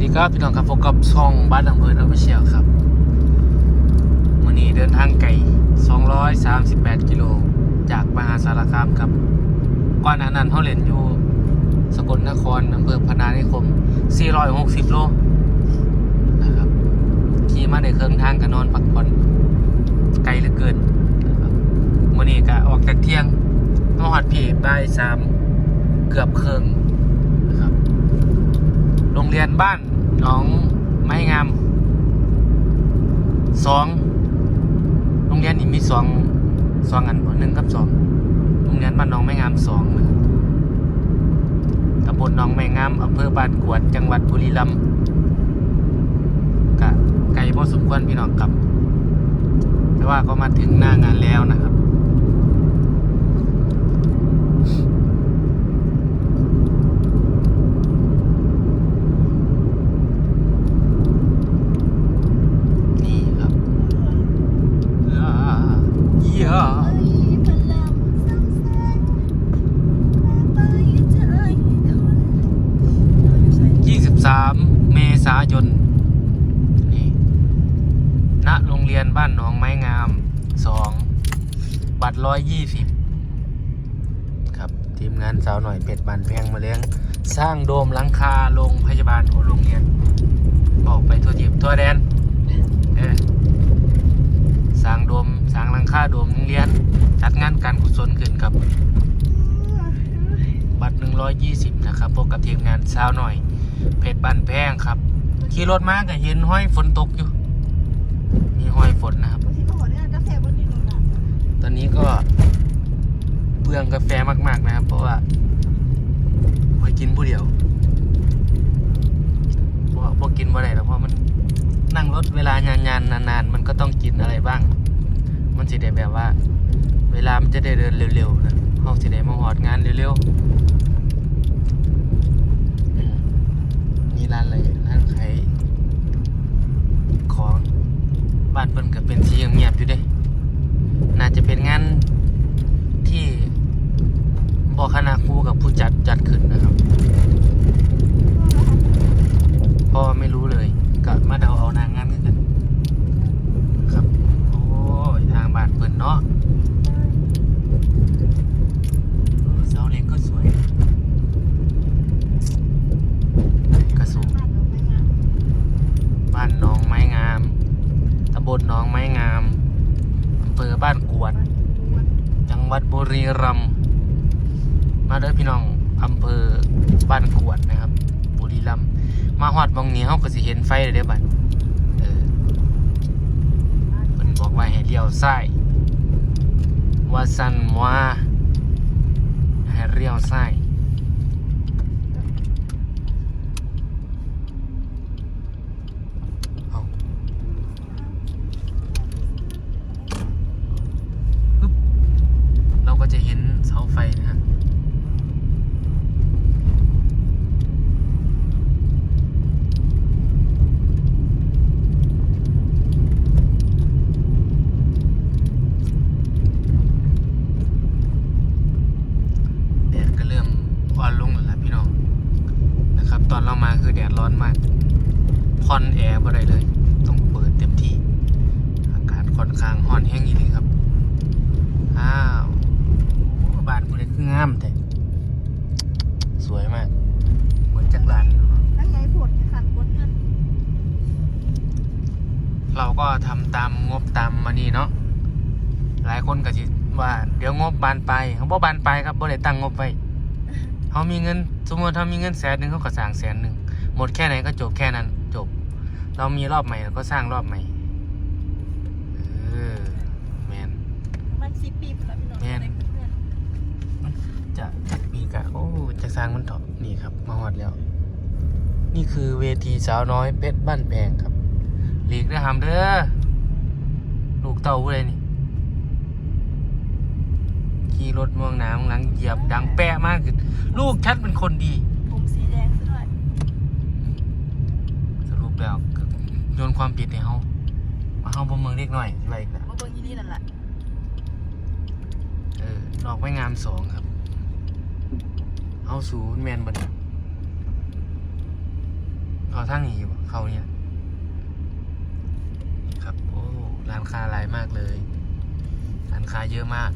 ดีครับพี่น้องครับพบกับช่องบ้านลำเพลินออฟฟิเชียลครับวันนี้เดินทางไกล238 กิโล จากมหาสารคามครับก่อนหน้านั้นเขาเล่นอยู่สกลนครอำเภอพนานิคม 460 โลนะครับขี่มาในเครื่องทางกันนอนพักผ่อนไกลเหลือเกินวันนี้ก็ออกจากเที่ยงมาหอดผีบ่ายสามเกือบเครื่องนะครับโรงเรียนบ้าน น้องไม้งามสองโรงเรียนนี่มีสองสองอันหนึ่งกับสองโรงเรียนบ้านน้องไม้งามสองตำบลน้องไม้งามอำเภอบ้านกวด จังหวัดบุรีรัมย์กะไกลพอสมควรพี่น้องครับ แต่ว่าก็มาถึงหน้างานแล้วนะครับ นี่ครับอ่าเยี่ยยี่สิบสามเมษายนนี่ณโรงเรียนบ้านหนองไม้งามสองบัตรร้อยยี่สิบครับทีมงานสาวหน่อยเป็ดบานแพงมาเลี้ยง สร้างโดมหลังคาโรงพยาบาลโรงเรียน บอกไปทั่วทิพย์ทั่วแดน เออสร้างโดมสร้างหลังคาโดมโรงเรียน จัดงานการกุศลขึ้นครับ บัตร 120 นะครับพบกับทีมงานสาวหน่อย เพชรบันแพงครับ ขี่รถมาก็เห็นห้อยฝนตกอยู่ มีห้อยฝนนะครับ ตอนนี้ก็เปลืองกาแฟมาก ๆ นะครับ เพราะว่าไว้กินผู้เดียวเพราะว่าพวกกินว่าไรหรอกเพราะมันนั่งรถเวลานานๆนานๆ มันก็ต้องกินอะไรบ้าง มันจะได้แบบว่า เวลามันจะได้เดินเร็วๆนะเขาจะได้มาหอดงานเร็วๆอืมนี่ร้านอะไรร้านขายของบ้านเพิ่นก็เป็นที่เงียบๆอยู่เด้ น่าจะเป็นงานที่บอคณะครูกับผู้จัดจัดขึ้นนะครับเพราะว่าไม่รู้เลย ก็มาเดาเอานางงานกันครับ โอ้ยทางบ้านเพิ่นเนาะเออเสาเล็กก็สวย กระสูงบ้านน้องไม้งามตำบลน้องไม้งามอำเภอบ้านกวด จังหวัดบุรีรัมย์มาเด้อพี่น้องอำเภอบ้านกวดนะครับ บุรีรัมย์ มาฮอดบางนี้เขาก็สิเห็นไฟเลยเด้อบัดเออเพิ่นบอกว่าให้เลี้ยวซ้ายว่าสันว่าให้เลี้ยวซ้ายเอา เราก็จะเห็นเสาไฟนะฮะแดดก็เริ่มอ่อนลงแล้วล่ะพี่น้อง นะครับ ตอนเรามาคือแดดร้อนมากพอนแอร์บ่ได้เลย ต้องเปิดเต็มที่ อากาศค่อนข้างร้อนแห้งอีหลีครับ อ้าวโอ้บ้านผู้ใดคืองามแต่สวยมาก เหมือนจักรลานเราก็ทำตามงบตามมานี่เนาะหลายคนก็สิว่าเดี๋ยวงบบานไปลายเขาบ่บานไปลายครับบ่ได้ตั้งงบไว้เขามีเงิน สมมติเขามีเงินแสนหนึ่งเขาก็สร้างแสนหนึ่งหมดแค่ไหนก็จบแค่นั้นจบ เรามีรอบใหม่เราก็สร้างรอบใหม่ เออ แมนจะปีกะโอ้จะสร้างมันเถอะนี่ครับ มาฮอดแล้ว นี่คือเวทีสาวน้อยเพชรบ้านแพงครับ หลีกได้อหำเด้อลูกเต่าผู้ใดนี่ขี่รถมองหน้ามองหลังเหยียบดังแปะมากคือลูกฉันเป็นคนดีสรุปแล้วก็ โยนความผิดให้เฮามาเฮาบ่เมืองเล็กน้อยสิว่าอีกแล้วเออดอกไม้งามสองครับ เอาศูนย์แมนบัดนเขาทั้งนี้อยู่เขาเนี่ย ครับ โอ้ ร้านค้าหลายมากเลย ร้านค้าเยอะมาก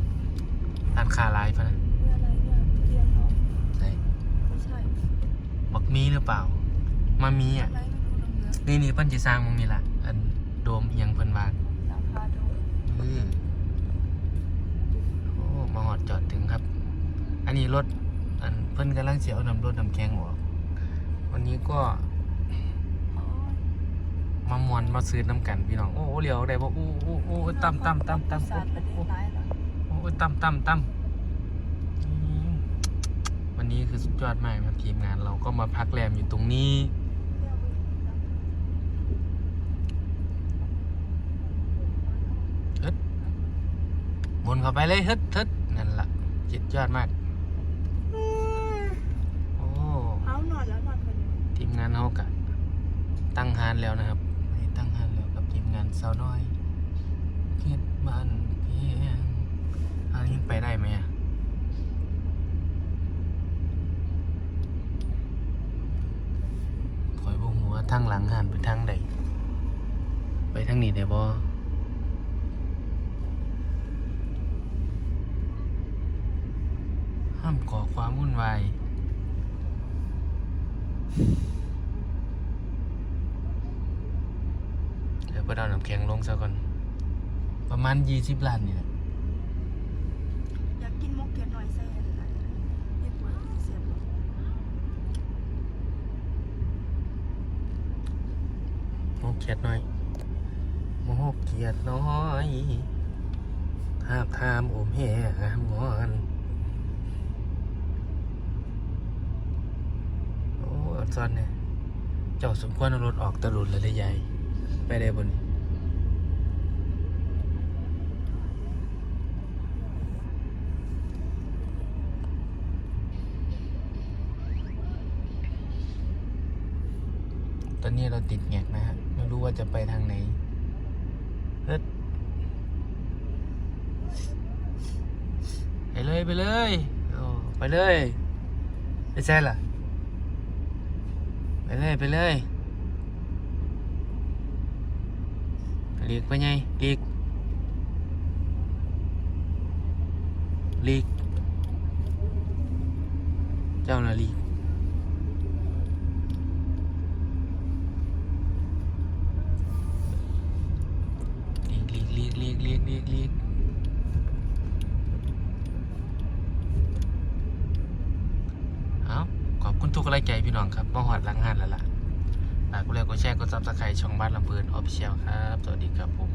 ร้านค้าหลายปะนะนี่อะไรเนี่ยเทียนเหรอไหนไม่ใช่บักมีหรือเปล่า มามีอะ อะไรไม่รู้เรื่องเนื้อนี่นี่เพิ่นจะสร้างมึงนี่ละอันโดมอิหยังเพิ่นวาดราคาดูเออโอ้มาหอดจอดถึงครับ อันนี้รถอันเพิ่นกำลังเสียเอานำรถนำแข็งออกวันนี้ก็อ๋อมามวนมาซื้อน้ำกันพี่น้อง โอ้เหลียวได้บ่โอ้โอ้โอ้ตั้มตั้มตั้มตั้มศาสตร์ประเทศร้ายแล้วโอ้ตั้มตั้มตั้มอืมวันนี้คือสุดยอดมากครับทีมงานเราก็มาพักแรมอยู่ตรงนี้ วนเข้าไปเลยฮึดฮึดนั่นละจิตยอดมาก โอ้เอานอนแล้วนอนมันทีมงานเขากะตั้งฮานแล้วนะครับให้ตั้งฮานแล้วกับทีมงานสาวน้อยเพียบ้านเพียงอันนี้ไปได้ไหมอะคอยบอกหัวาทางหลังหันไปทางใดไปทางนี้ได้บ่ ห้ามก่อความวุ่นวายเดี๋ยวไปเอาน้ำแข็งลงซะก่อน ประมาณยี่สิบล้านนี่แหละอยากกินมกเกียดหน่อยใส่อะไรญี่ปุ่นเสียบโมกเกียดน้อยโมกเกียดน้อยหาบทามโอมแห่งามงอนโอ้อัด ซอนเนี่ยเจ้าสมควรเอารถออกตะลุนเลยได้ใหญ่ไปได้บนนี้ตอนนี้เราติดแงกนะฮะ ไม่รู้ว่าจะไปทางไหนเฮ็ดไปเลย ไปเลย ไปเลย ไปแซ่ล่ะ ไปเลย ไปเลยหลีกไปไงหลีกหลีก เจ้าหน้าหลีกหลีกหลีกหลีกหลีกหลีกหลีก ทุกกำลังใจพี่น้องครับมาหอดลังงานแล้วล่ะฝากกดไลค์กดแชร์กดซับสไครต์ช่องบ้านลำเพลินออฟฟิเชียลครับ สวัสดีครับผม